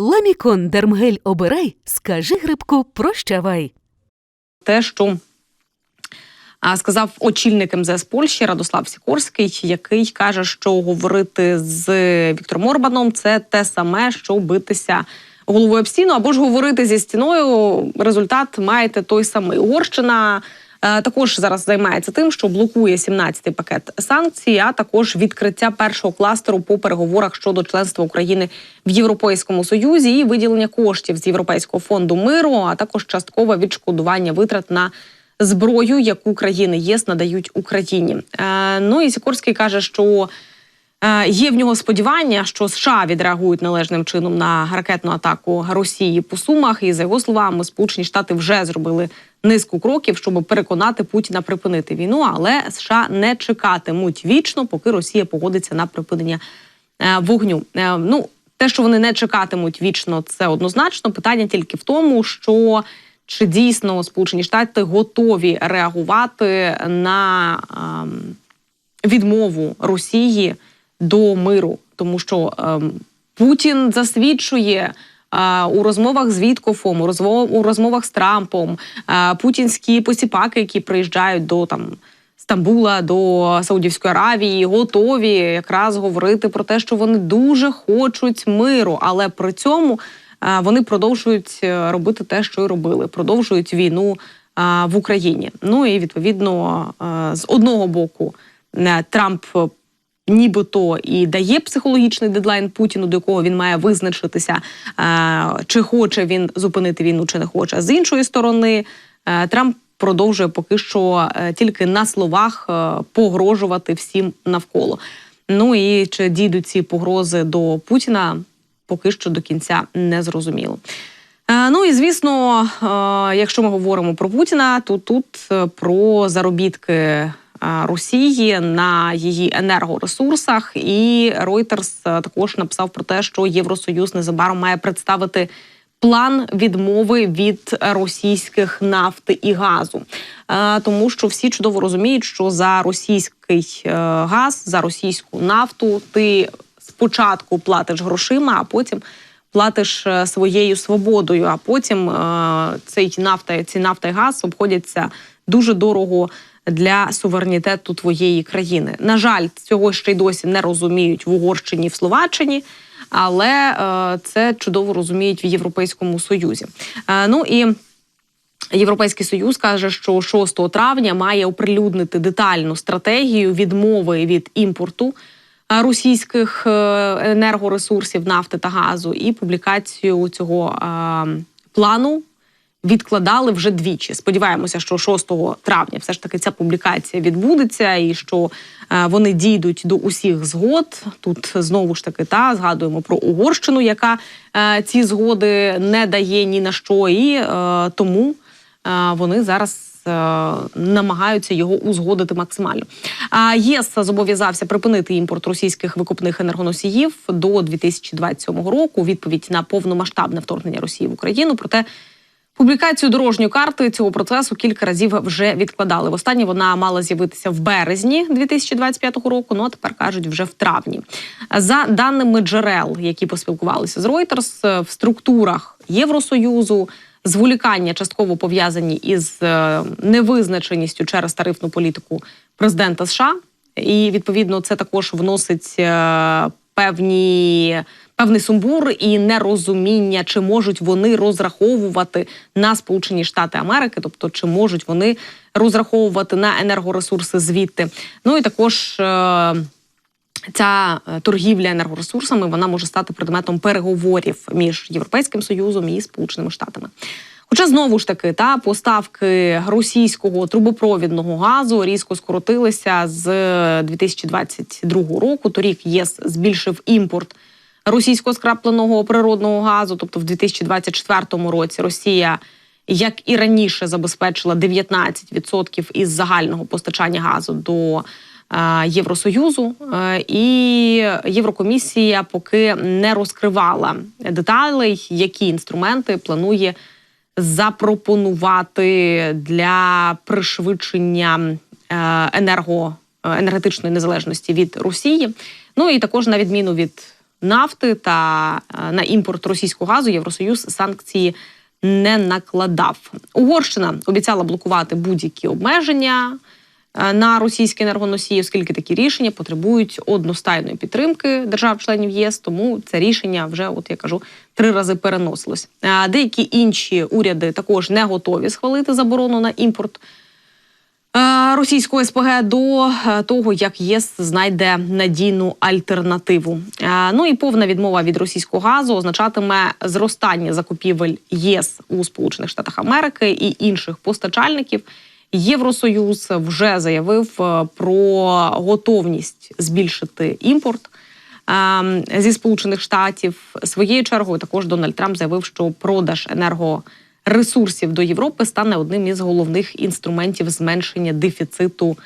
Ламікон Дермгель обирай, скажи грибку прощавай. те, що сказав очільник МЗС Польщі Радослав Сікорський, який каже, що говорити з Віктором Орбаном це те саме, що битися головою об стіну, або ж говорити зі стіною. Результат маєте той самий. Угорщина. Е, Також зараз займається тим, що блокує 17-й пакет санкцій, а також відкриття першого кластеру по переговорах щодо членства України в Європейському Союзі і виділення коштів з Європейського фонду миру, а також часткове відшкодування витрат на зброю, яку країни ЄС надають Україні. Е, Ну і Сікорський каже, що Є в нього сподівання, що США відреагують належним чином на ракетну атаку Росії по Сумах. І за його словами, Сполучені Штати вже зробили низку кроків, щоб переконати Путіна припинити війну. Але США не чекатимуть вічно, поки Росія погодиться на припинення е, вогню. Е, Ну те, що вони не чекатимуть вічно, це однозначно. Питання тільки в тому, що чи дійсно Сполучені Штати готові реагувати на ем, відмову Росії до миру, тому що ем, Путін засвідчує. е, У розмовах з Віткофом, у розмов- у розмовах з Трампом, е, путінські посіпаки, які приїжджають до там Стамбула, до Саудівської Аравії, готові якраз говорити про те, що вони дуже хочуть миру, але при цьому е, вони продовжують робити те, що й робили, продовжують війну в Україні. Ну і відповідно з одного боку Трамп нібито і дає психологічний дедлайн Путіну, до якого він має визначитися, е, чи хоче він зупинити війну, чи не хоче. А з іншої сторони, е, Трамп продовжує поки що е, тільки на словах погрожувати всім навколо. Ну і чи дійдуть ці погрози до Путіна, поки що до кінця не зрозуміло. Ну і звісно, якщо ми говоримо про Путіна, то тут про заробітки Росії на її енергоресурсах. І Reuters е, також написав про те, що Євросоюз незабаром має представити. План відмови від російських нафти і газу, Е, тому що всі чудово розуміють, що за російський е, газ, за російську нафту ти спочатку платиш грошима, а потім платиш е, своєю свободою. А потім е, цей нафта, ці нафта і газ обходяться дуже дорого для суверенітету твоєї країни. На жаль, цього ще й досі не розуміють в Угорщині, в Словаччині. Але е, це чудово розуміють в Європейському Союзі. Е, ну і Європейський союз каже, що 6 травня має оприлюднити детальну стратегію відмови від імпорту е, російських е, енергоресурсів нафти та газу, і публікацію цього е, плану відкладали вже двічі. Сподіваємося, що 6 травня все ж таки ця публікація відбудеться, і що е, вони дійдуть до усіх згод. Тут знову ж таки та згадуємо про Угорщину, яка е, ці згоди не дає ні на що, і е, тому вони зараз. Намагаються його узгодити максимально. А ЄС зобов'язався припинити імпорт російських викупних енергоносіїв до 2027 року. Відповідь на повномасштабне вторгнення Росії в Україну. Проте Публікацію дорожньої карти цього процесу кілька разів вже відкладали. Востаннє вона мала з'явитися в березні 2025 року. Ну а тепер кажуть вже в травні. За даними джерел, які поспілкувалися з Reuters, в структурах Євросоюзу зволікання частково пов'язані із е, невизначеністю через тарифну політику президента США, і відповідно це також вносить е, певні. Певний сумбур і нерозуміння, чи можуть вони розраховувати на Сполучені Штати Америки, тобто чи можуть вони розраховувати на енергоресурси звідти. Ну і також е, ця е, торгівля енергоресурсами вона може стати предметом переговорів між Європейським Союзом і Сполученими Штатами. Хоча знову ж таки та поставки російського трубопровідного газу різко скоротилися з 2022 року. Торік ЄС збільшив імпорт російського скрапленого природного газу. Тобто, в 2024 році Росія, як і раніше, забезпечила 19% із загального постачання газу до е, Євросоюзу, Е, і Єврокомісія поки не розкривала деталей, які інструменти планує запропонувати для пришвидшення е, енерго, е, енергетичної незалежності від Росії. Ну і також на відміну від нафти та е, на імпорт російського газу Євросоюз санкції не накладав. Угорщина обіцяла блокувати будь-які обмеження на російські енергоносії, оскільки такі рішення потребують одностайної підтримки держав-членів єС. Тому це рішення вже, от я кажу, три рази переносилось. А Деякі інші уряди також не готові схвалити заборону на імпорт е, російського СПГ до е, того, як ЄС знайде надійну альтернативу. Е, Ну і повна відмова від російського газу означатиме зростання закупівель ЄС у Сполучених Штатах Америки і інших постачальників. Євросоюз вже заявив е, про готовність збільшити імпорт ем, зі Сполучених Штатів. Своєю чергою також Дональд Трамп заявив, що продаж енергоресурсів до Європи стане одним із головних інструментів зменшення дефіциту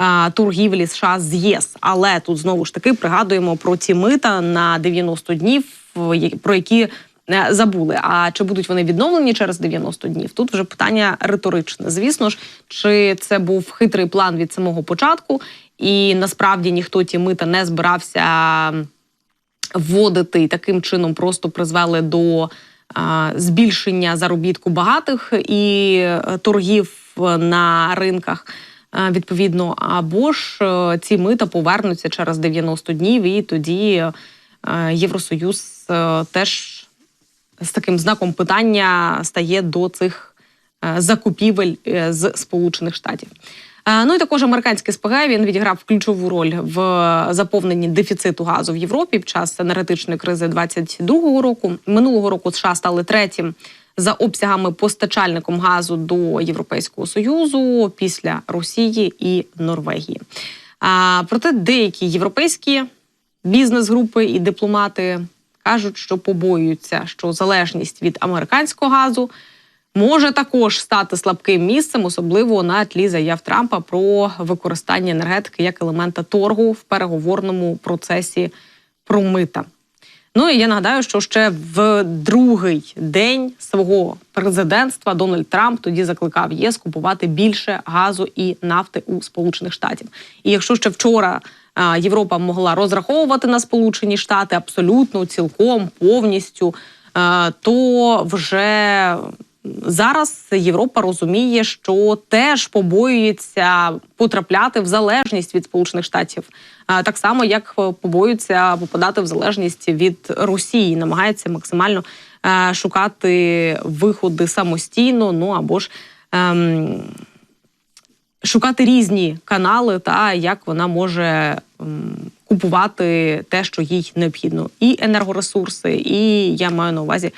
е, торгівлі США з ЄС. Але тут знову ж таки пригадуємо про ці мита на 90 днів, про які е, забули. А чи будуть вони відновлені через 90 днів? Тут вже питання риторичне. Звісно ж, чи це був хитрий план від самого початку, і насправді ніхто ті мита не збирався вводити і таким чином просто призвели до збільшення заробітку багатих і е, торгів е, на ринках. Відповідно, або ж е, ці мита повернуться через 90 днів, і тоді Євросоюз теж з таким знаком питання стає до цих е, закупівель е, з Сполучених Штатів. Е, Ну і також американський СПГ він відіграв ключову роль в заповненні дефіциту газу в Європі під час енергетичної кризи 22-го року. Минулого року США стали третім за обсягами постачальником газу до Європейського союзу після Росії і Норвегії. Проте деякі європейські бізнес-групи і дипломати кажуть, що побоюються, що залежність від американського газу може також стати слабким місцем, особливо на тлі заяв Трампа про використання енергетики як елемента торгу в переговорному процесі про мита. Ну і я нагадаю, що ще в другий день свого президентства Дональд Трамп тоді закликав ЄС купувати більше газу і нафти у Сполучених Штатів. І якщо ще вчора Європа могла розраховувати на Сполучені Штати абсолютно цілком повністю, то вже зараз Європа розуміє, що теж побоюється потрапляти в залежність від Сполучених Штатів, так само як побоюється попадати в залежність від Росії, намагається максимально шукати виходи самостійно, ну або ж. Ем, Шукати різні канали, та як вона може купувати те, що їй необхідно, і енергоресурси, і я маю на увазі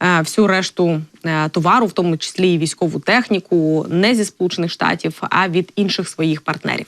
е, всю решту е, товару, в тому числі і військову техніку, не зі Сполучених Штатів, а від інших своїх партнерів.